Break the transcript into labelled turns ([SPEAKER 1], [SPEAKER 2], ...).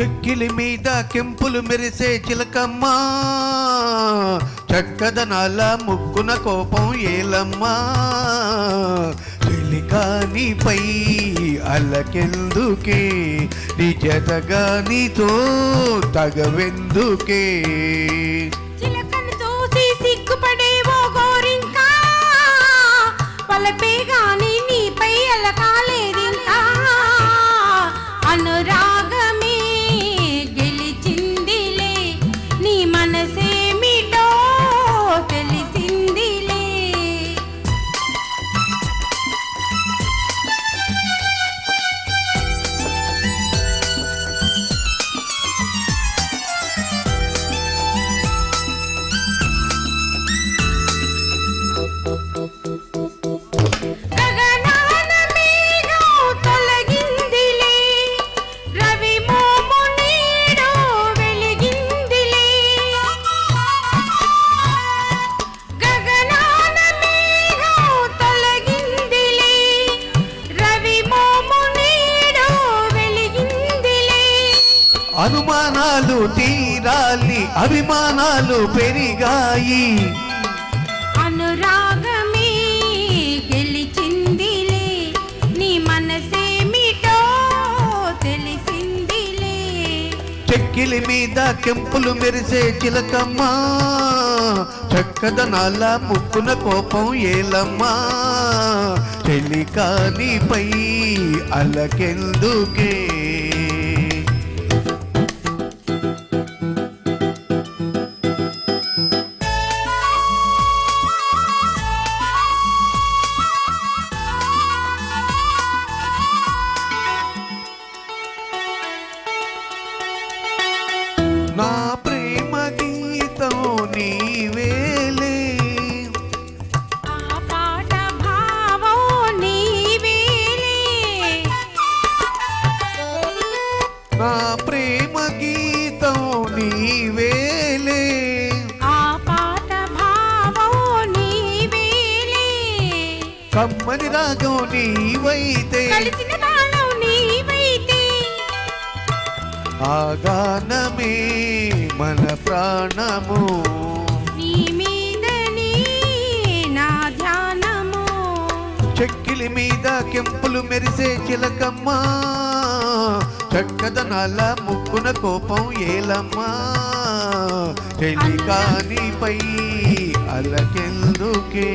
[SPEAKER 1] చెక్కిలి మీద కెంపులు మెరిసే చిలకమ్మా. చక్కదనాల ముక్కున కోపం ఏలమ్మా. చెలికానిపై అలకెందుకే? నిజతగా నీతో తగవెందుకే?
[SPEAKER 2] చిలకను చూసి సిగ్గుపడేవో గోరింకా. వలపే గాని
[SPEAKER 1] అనుమానాలు తీరాలి అభిమానాలు పెరిగాయి.
[SPEAKER 2] అనురాగమే గెలిచిందిలే నీ మనసేమిటో తెలిసిందిలే.
[SPEAKER 1] చెక్కిలి మీద కెంపులు మెరిసే చిలకమ్మా చక్కదనాల ముక్కున కోపం ఏలమ్మా. చెలికానిపై అలకెందుకే? నీవేలే.
[SPEAKER 2] ఆ పాట భావం నీవేలే.
[SPEAKER 1] కమ్మని రాగం నీవైతే.
[SPEAKER 2] కలిసిన తాళం నీవైతే.
[SPEAKER 1] ఆ గానమే మన ప్రాణము.
[SPEAKER 2] నీ మీదనే నా ధ్యానము.
[SPEAKER 1] చెక్కిలి మీద కెంపులు మెరిసే చిలకమ్మా. చక్కదనాల ముక్కున కోపం ఏలమ్మా? చెలికానిపై అలకెందుకే?